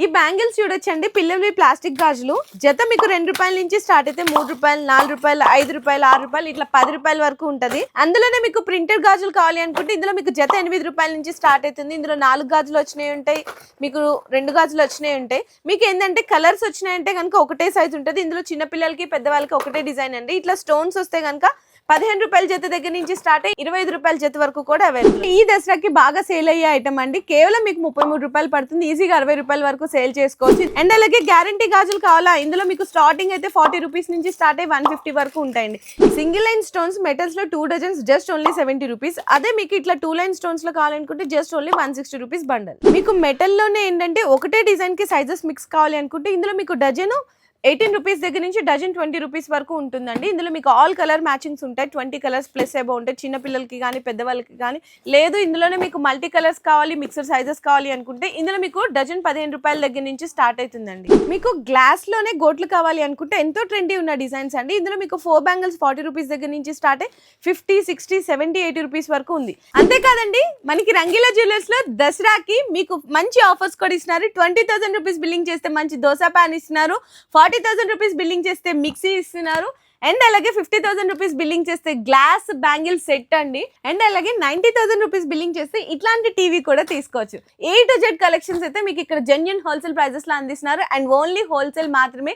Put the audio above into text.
ఈ బ్యాంగిల్స్ చూడొచ్చండి. పిల్లలు ప్లాస్టిక్ గాజులు. జత మీకు రెండు రూపాయల నుంచి స్టార్ట్ అయితే మూడు రూపాయలు నాలుగు రూపాయలు ఐదు రూపాయలు ఆరు రూపాయలు ఇట్లా పది రూపాయల వరకు ఉంటుంది. అందులోనే మీకు ప్రింటెడ్ గాజులు కావాలి అనుకుంటే ఇందులో మీకు జత ఎనిమిది రూపాయల నుంచి స్టార్ట్ అవుతుంది. ఇందులో నాలుగు గాజులు వచ్చినాయి ఉంటాయి. మీకు రెండు గాజులు వచ్చినాయి ఉంటాయి. మీకు ఏంటంటే కలర్స్ వచ్చినాయంటే కనుక ఒకటే సైజ్ ఉంటుంది. ఇందులో చిన్న పిల్లలకి పెద్దవాళ్ళకి ఒకటే డిజైన్ అండి. ఇట్లా స్టోన్స్ వస్తే కనుక పదిహేను రూపాయల జత దగ్గర నుంచి స్టార్ట్ అయ్యి ఇరవై ఐదు రూపాయల జత వరకు కూడా అవైలబుల్ ఈ దసరాకి బాగా సేల్ అయ్యే ఐటమ్ అండి. కేవలం మీకు ముప్పై మూడు రూపాయలు పడుతుంది. ఈజీగా అరవై రూపాయల వరకు సేల్ చేసుకోవచ్చు. అండ్ అలాగే గ్యారంటీ గాజులు కావాలా? ఇందులో మీకు స్టార్టింగ్ అయితే ఫార్టీ రూపీస్ నుంచి స్టార్ట్ అయ్యి వన్ ఫిఫ్టీ వరకు ఉంటాయండి. Single line stones మెటల్స్లో two dozens just only seventy rupees అదే మీకు ఇట్లా టూ లైన్ స్టోన్స్లో కావాలనుకుంటే just only one sixty rupees bundle మీకు మెటల్లోనే ఏంటంటే ఒకటే డిజైన్కి సైజెస్ మిక్స్ కావాలి అనుకుంటే ఇందులో మీకు డజను ఎయిటీన్ రూపీస్ దగ్గర నుంచి డజన్ ట్వంటీ రూపీస్ వరకు ఉంటుందండి. ఇందులో మీకు ఆల్ కలర్ మ్యాచింగ్స్ ఉంటాయి. ట్వంటీ కలర్స్ ప్లస్ ఏబో ఉంటాయి. చిన్నపిల్లలకి కానీ పెద్దవాళ్ళకి కానీ లేదు ఇందులోనే మీకు మల్టీ కలర్స్ కావాలి మిక్సర్ సైజెస్ కావాలి అనుకుంటే ఇందులో మీకు డజన్ పదిహేను రూపాయల దగ్గర నుంచి స్టార్ట్ అవుతుందండి. మీకు గ్లాస్లోనే గోట్లు కావాలి అనుకుంటే ఎంతో ట్రెండీ ఉన్న డిజైన్స్ అండి. ఇందులో మీకు ఫోర్ బ్యాంగిల్స్ ఫార్టీ రూపీస్ దగ్గర నుంచి స్టార్ట్ అయ్యి fifty sixty seventy eighty rupees వరకు ఉంది. అంతేకాదండి మనకి రంగీలా జ్యువెలర్స్లో దసరాకి మీకు మంచి ఆఫర్స్ కూడా ఇస్తున్నారు. ట్వంటీ థౌసండ్ రూపీస్ బిల్లింగ్ చేస్తే మంచి దోశ ప్యాన్ ఇస్తున్నారు. Forty forty thousand rupees billing చేస్తే మిక్సీ ఇస్తున్నారు. అండ్ అలాగే ఫిఫ్టీ థౌసండ్ రూపీస్ బిల్లింగ్ చేస్తే గ్లాస్ బ్యాంగిల్ సెట్ అండి. అండ్ అలాగే నైన్టీ థౌసండ్ రూపీస్ బిల్లింగ్ చేస్తే ఇట్లాంటి టీవీ కూడా తీసుకోవచ్చు. ఏ టు జెడ్ కలెక్షన్స్ అయితే మీకు ఇక్కడ జెన్యున్ హోల్సేల్ ప్రైజెస్లో అందిస్తున్నారు. అండ్ ఓన్లీ హోల్సేల్ మాత్రమే